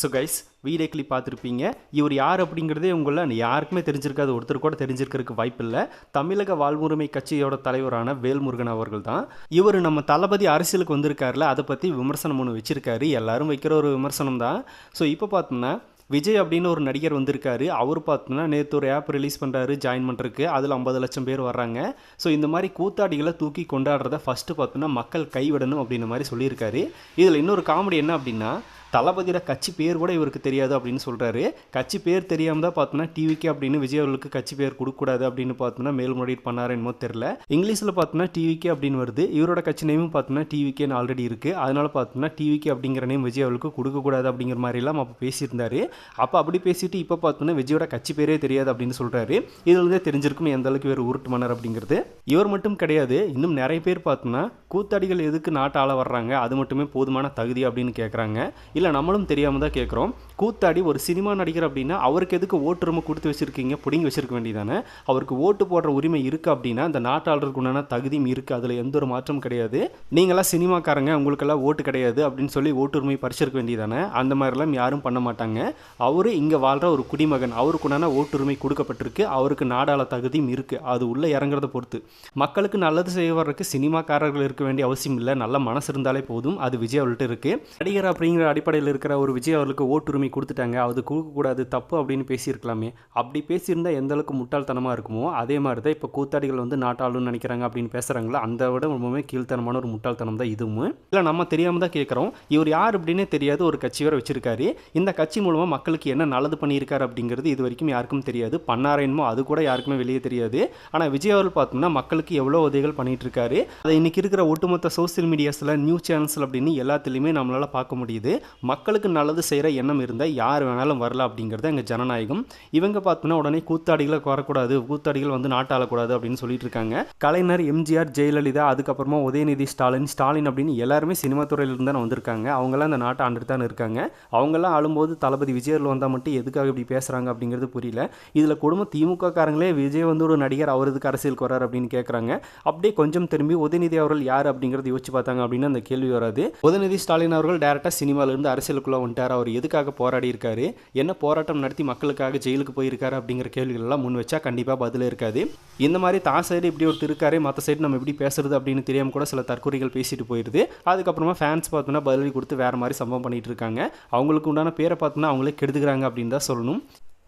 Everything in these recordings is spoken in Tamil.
ஸோ கைஸ் வீடியோ கிளிப் பார்த்துருப்பீங்க. இவர் யார் அப்படிங்கிறதே உங்களை யாருக்குமே தெரிஞ்சிருக்காது ஒருத்தர் கூட தெரிஞ்சிருக்கிறதுக்கு வாய்ப்பில்லை தமிழக வாழ்வுரிமை கட்சியோட தலைவரான வேல்முருகன் அவர்கள் தான். இவர் நம்ம தளபதி அரசியலுக்கு வந்திருக்காருல அதை பற்றி விமர்சனம் ஒன்று வச்சுருக்காரு. எல்லாரும் வைக்கிற ஒரு விமர்சனம் தான். ஸோ இப்போ பார்த்தோம்னா விஜய் அப்படின்னு ஒரு நடிகர் வந்திருக்காரு. அவர் பார்த்தோன்னா நேற்று ஒரு ஆப் ரிலீஸ் பண்ணுறாரு ஜாயின் பண்ணுறதுக்கு அதில் ஐம்பது லட்சம் பேர் வர்றாங்க. ஸோ இந்த மாதிரி கூத்தாடிகளை தூக்கி கொண்டாடுறத ஃபஸ்ட்டு பார்த்தோன்னா மக்கள் கைவிடணும் அப்படின்ற மாதிரி சொல்லியிருக்காரு. இதில் இன்னொரு காமெடி என்ன அப்படின்னா தளபதியோட கட்சி பேர் கூட இவருக்கு தெரியாது அப்படின்னு சொல்கிறாரு கட்சி பேர் தெரியாமல் தான் பார்த்தோன்னா டிவிக்கு அப்படின்னு விஜய் அவர்களுக்கு கட்சி பேர் கொடுக்கக்கூடாது அப்படின்னு பார்த்தோன்னா மேல்முறையீடு பண்ணாரு என்னமோ தெரில இங்கிலீஷில் பார்த்தோன்னா டிவிக்கே அப்படின்னு வருது. இவரோட கட்சி நேமும் பார்த்தோன்னா டிவிக்கேன்னு ஆல்ரெடி இருக்குது அதனால பார்த்தோன்னா டிவிக்கே அப்படிங்கிற நேம் விஜய் அவர்களுக்கு கொடுக்கக்கூடாது அப்படிங்கிற மாதிரிலாம் அப்போ பேசியிருந்தாரு. அப்போ அப்படி பேசிட்டு இப்போ பார்த்தோம்னா விஜயோட கட்சி பேரே தெரியாது அப்படின்னு சொல்கிறாரு இதுலேருந்தே தெரிஞ்சிருக்கும் எந்த அளவுக்கு இவர் உருட்டு மன்னர் அப்படிங்கிறது. இவர் மட்டும் கிடையாது. இன்னும் நிறைய பேர் பார்த்தோன்னா கூத்தாடிகள் எதுக்கு நாட்டு ஆள வர்றாங்க? அது மட்டுமே போதுமான தகுதி அப்படின்னு கேட்குறாங்க இல்லை நம்மளும் தெரியாமல் தான் கேட்குறோம் கூத்தாடி ஒரு சினிமா நடிகர் அப்படின்னா அவருக்கு எதுக்கு ஓட்டுரிமை கொடுத்து வச்சுருக்கீங்க? பிடிங்கி வச்சிருக்க வேண்டியதானே அவருக்கு ஓட்டு போடுற உரிமை இருக்குது அப்படின்னா அந்த நாட்டாளருக்கு உண்டான தகுதியும் இருக்குது அதில் எந்த ஒரு மாற்றமும் கிடையாது. நீங்களாம் சினிமாக்காரங்க உங்களுக்கெல்லாம் ஓட்டு கிடையாது அப்படின்னு சொல்லி ஓட்டுரிமை பறிச்சிருக்க வேண்டியதானே அந்த மாதிரிலாம் யாரும் பண்ண மாட்டாங்க. அவர் இங்கே வாழ்கிற ஒரு குடிமகன். அவருக்கு உண்டான ஓட்டுரிமை கொடுக்கப்பட்டிருக்கு. அவருக்கு நாடாள தகுதியும் இருக்குது அது உள்ளே இறங்குறத பொறுத்து. மக்களுக்கு நல்லது செய்ய வர்றதுக்கு சினிமாக்காரர்கள் இருக்க வேண்டிய அவசியம் இல்லை. நல்ல மனசு இருந்தாலே போதும். அது விஜய் அவர்கிட்ட இருக்குது நடிகர் அப்படிங்கிற அடிப்படையில் இருக்கிற ஒரு விஜய் அவர்களுக்கு ஓட்டுரிமை கொடுத்துட்டாங்க. அது கொடுக்கக்கூடாது தப்பு அப்படின்னு பேசியிருக்கலாமே. அப்படி பேசியிருந்தா எந்த அளவுக்கு முட்டாள்தனமாக இருக்குமோ அதே மாதிரி தான் இப்போ கூத்தாடிகள் வந்து நாட்டாளுன்னு நினைக்கிறாங்க அப்படின்னு பேசுகிறாங்களா அந்த விட ரொம்பவுமே கீழ்த்தனமான ஒரு முட்டாள்தனம் தான் இதுவும். இல்லை நம்ம தெரியாமல் தான் கேட்குறோம் இவர் யார் அப்படின்னே தெரியாது. ஒரு கட்சி வேறு வச்சிருக்காரு. இந்த கட்சி மூலமாக மக்களுக்கு என்ன நல்லது பண்ணியிருக்காரு அப்படிங்கிறது இது வரைக்கும் யாருக்கும் தெரியாது. பண்ணாரேன்மோ அது கூட யாருக்குமே வெளியே தெரியாது. ஆனால் விஜய் அவர்கள் பார்த்தோம்னா மக்களுக்கு எவ்வளோ உதவிகள் பண்ணிட்டு இருக்காரு. அதை இன்னைக்கு இருக்கிற ஒட்டுமொத்த சோசியல் மீடியாஸில் நியூஸ் சேனல்ஸில் அப்படின்னு எல்லாத்துலேயுமே நம்மளால் பார்க்க முடியுது. மக்களுக்கு நல்லது செய்கிற எண்ணம் இருந்தால் யார் வேணாலும் வரல அப்படிங்கிறது எங்கள் ஜனநாயகம். இவங்க பார்த்தோன்னா உடனே கூத்தாடிகளை வரக்கூடாது கூத்தாடிகள் வந்து நாட்டாளக்கூடாது அப்படின்னு சொல்லிட்டு இருக்காங்க. கலைஞர் எம்ஜிஆர் ஜெயலலிதா அதுக்கப்புறமா உதயநிதி ஸ்டாலின் ஸ்டாலின் அப்படின்னு எல்லாருமே சினிமா துறையிலிருந்து தான் வந்திருக்காங்க. அவங்களாம் அந்த நாட்டை ஆண்டுட்டு தான் இருக்காங்க. அவங்கெல்லாம் ஆளும்போது தளபதி விஜயில் வந்தால் மட்டும் எதுக்காக இப்படி பேசுகிறாங்க அப்படிங்கிறது புரியல. இதில் குடும்ப திமுக காரங்களே விஜய் வந்து ஒரு நடிகர் அவரதுக்கு அரசியலுக்கு வரார் அப்படின்னு கேட்குறாங்க அப்படியே கொஞ்சம் திரும்பி உதயநிதி அவர்கள் யார் யார் அப்படிங்கிறது யோசிச்சு பார்த்தாங்க அப்படின்னு அந்த கேள்வி வராது. உதயநிதி ஸ்டாலின் அவர்கள் டேரெக்டாக சினிமாவிலேருந்து அரசியலுக்குள்ளே வந்துட்டார். அவர் எதுக்காக போராடி இருக்காரு? என்ன போராட்டம் நடத்தி மக்களுக்காக ஜெயிலுக்கு போயிருக்காரு அப்படிங்கிற கேள்விகள் எல்லாம் முன் வச்சா கண்டிப்பாக பதில் இருக்காது. இந்த மாதிரி தான் சைடு இப்படி ஒருத்தர் இருக்காரு மற்ற சைடு நம்ம எப்படி பேசுறது அப்படின்னு தெரியாமல் கூட சில தற்கொலைகள் பேசிட்டு போயிடுது அதுக்கப்புறமா ஃபேன்ஸ் பார்த்தோன்னா பதிலடி கொடுத்து வேறு மாதிரி சம்பவம் பண்ணிட்டு இருக்காங்க. அவங்களுக்கு உண்டான பேரை பார்த்தோன்னா அவங்களே கெடுத்துக்கிறாங்க அப்படின்னு தான் சொல்லணும்.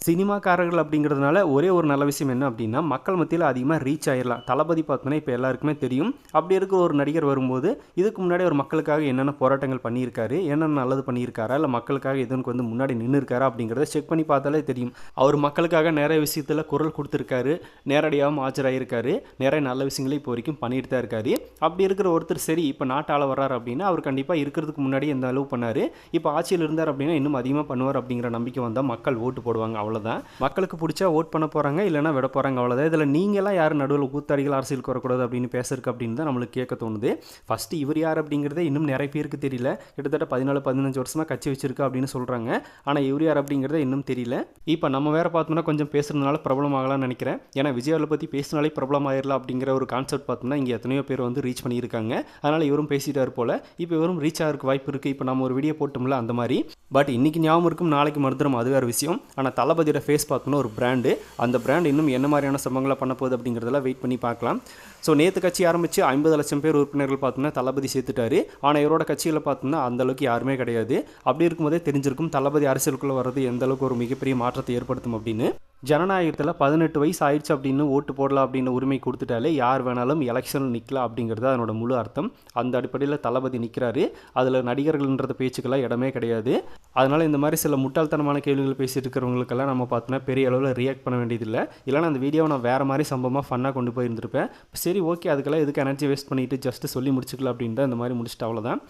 சினிமாக்காரர்கள் அப்படிங்கிறதுனால ஒரே ஒரு நல்ல விஷயம் என்ன அப்படின்னா மக்கள் மத்தியில் அதிகமாக ரீச் ஆயிடலாம் தளபதி பார்த்தோன்னா இப்போ எல்லாருக்குமே தெரியும். அப்படி இருக்கிற ஒரு நடிகர் வரும்போது இதுக்கு முன்னாடி ஒரு மக்களுக்காக என்னென்ன போராட்டங்கள் பண்ணியிருக்காரு என்னென்ன நல்லது பண்ணியிருக்காரா இல்லை மக்களுக்காக எதுக்கு வந்து முன்னாடி நின்று இருக்காரா அப்படிங்கிறத செக் பண்ணி பார்த்தாலே தெரியும். அவர் மக்களுக்காக நிறைய விஷயத்தில் குரல் கொடுத்துருக்காரு நேரடியாகவும் ஆஜராகிருக்காரு நிறைய நல்ல விஷயங்களையும் இப்போ வரைக்கும் பண்ணிட்டு தான் இருக்காரு. அப்படி இருக்கிற ஒருத்தர் சரி இப்போ நாட்டாள வர்றாரு அப்படின்னா அவர் கண்டிப்பாக இருக்கிறதுக்கு முன்னாடி எந்த அளவு பண்ணார். இப்போ ஆட்சியில் இருந்தார் அப்படின்னா இன்னும் அதிகமாக பண்ணுவார் அப்படிங்கிற நம்பிக்கை வந்தால் மக்கள் ஓட்டு போடுவாங்க. அவ்வளோதான் மக்களுக்கு பிடிச்சா ஓட் பண்ண போகிறாங்க இல்லைனா விட போகிறாங்க அவ்வளோதான் இதில் நீங்களாம் யார் நடுவில் கூத்தாடிகள் அரசியலுக்கு வரக்கூடாது அப்படின்னு பேசுறதுக்கு அப்படின்னு தான் நம்மளுக்கு கேட்க தோணுது. ஃபஸ்ட்டு இவர் யார் அப்படிங்கிறதே இன்னும் நிறைய பேருக்கு தெரியல. கிட்டத்தட்ட பதினாலு பதினஞ்சு வருஷமாக கட்சி வச்சிருக்கா அப்படின்னு சொல்கிறாங்க ஆனால் இவர் யார் அப்படிங்கிறத இன்னும் தெரியல. இப்போ நம்ம வேறு பார்த்தோம்னா கொஞ்சம் பேசுறதுனால பிரபலம் ஆகலாம்னு நினைக்கிறேன். ஏன்னா விஜயாவில் பற்றி பேசினாலே பிரபலம் ஆயிடலாம் அப்படிங்கிற ஒரு கான்செப்ட் பார்த்தோம்னா இங்கே எத்தனையோ பேர் வந்து ரீச் பண்ணியிருக்காங்க. அதனால் இவரும் பேசிட்டார் போல். இப்போ இவரும் ரீச் ஆகிறதுக்கு வாய்ப்பு இருக்குது இப்போ நம்ம ஒரு வீடியோ போட்டோம்ல அந்த மாதிரி. பட் இன்றைக்கி ஞாபகம் இருக்கும் நாளைக்கு மறுத்துறோம் அது வேறு விஷயம். ஆனால் தளபதியோட ஃபேஸ் பார்க்கணும் ஒரு பிராண்டு அந்த பிராண்ட் இன்னும் என்ன மாதிரியான சம்பவங்களை பண்ண போகுது அப்படிங்கிறதெல்லாம் வெயிட் பண்ணி பார்க்கலாம். ஸோ நேற்று கட்சி ஆரம்பித்து ஐம்பது லட்சம் பேர் உறுப்பினர்கள் பார்த்தோம்னா தளபதி சேர்த்துட்டாரு. ஆனால் இவரோட கட்சியில் பார்த்தோம்னா அந்த அளவுக்கு யாருமே கிடையாது. அப்படி இருக்கும்போதே தெரிஞ்சிருக்கும் தளபதி அரசியலுக்குள்ளே வர்றது எந்த அளவுக்கு ஒரு மிகப்பெரிய மாற்றத்தை ஏற்படுத்தும் அப்படின்னு. ஜனநாயகத்தில் பதினெட்டு வயசு ஆயிடுச்சு அப்படின்னு ஓட்டு போடலாம் அப்படின்னு உரிமை கொடுத்துட்டாலே யார் வேணாலும் எலெக்ஷனில் நிற்கலாம் அப்படிங்கிறது அதனோட முழு அர்த்தம். அந்த அடிப்படையில் தளபதி நிற்கிறாரு அதில் நடிகர்கள்ன்றது பேச்சுக்கெல்லாம் இடமே கிடையாது. அதனால் இந்த மாதிரி சில முட்டாள்தனமான கேள்விகள் பேசிட்டு இருக்கிறவங்களுக்கெல்லாம் நம்ம பார்த்தோன்னா பெரிய அளவில் ரியாக்ட் பண்ண வேண்டியதில்லை. இல்லைனா அந்த வீடியோவை நான் வேறு மாதிரி சம்பவமாக ஃபன்னாக கொண்டு போயிருந்திருப்பேன். சரி ஓகே அதுக்கெல்லாம் எதுக்கு எனர்ஜி வேஸ்ட் பண்ணிட்டு ஜஸ்ட்டு சொல்லி முடிச்சுக்கலாம் அப்படின்னு தான் இந்த மாதிரி முடிச்சுட்டு அவ்வளோதான்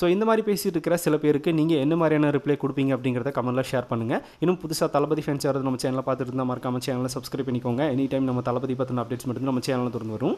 ஸோ இந்த மாதிரி பேசிட்டு இருக்கிற சில பேருக்கு நீங்கள் என்ன மாதிரியான ரிப்ளை கொடுப்பீங்க அப்படிங்கிறத கமெண்ட்டில் ஷேர் பண்ணுங்கள் இன்னும் புதுசாக தளபதி ஃபேன்ஸ் யாராவது நம்ம சேனலில் பார்த்துட்டு இருந்தால் மறக்காமல் சேனலை சப்ஸ்கிரைப் பண்ணிக்கோங்க. எனி டைம் நம்ம தளபதி பற்றின அப்டேட்ஸ் மட்டும் நம்ம சேனலில் திறந்து வரும்.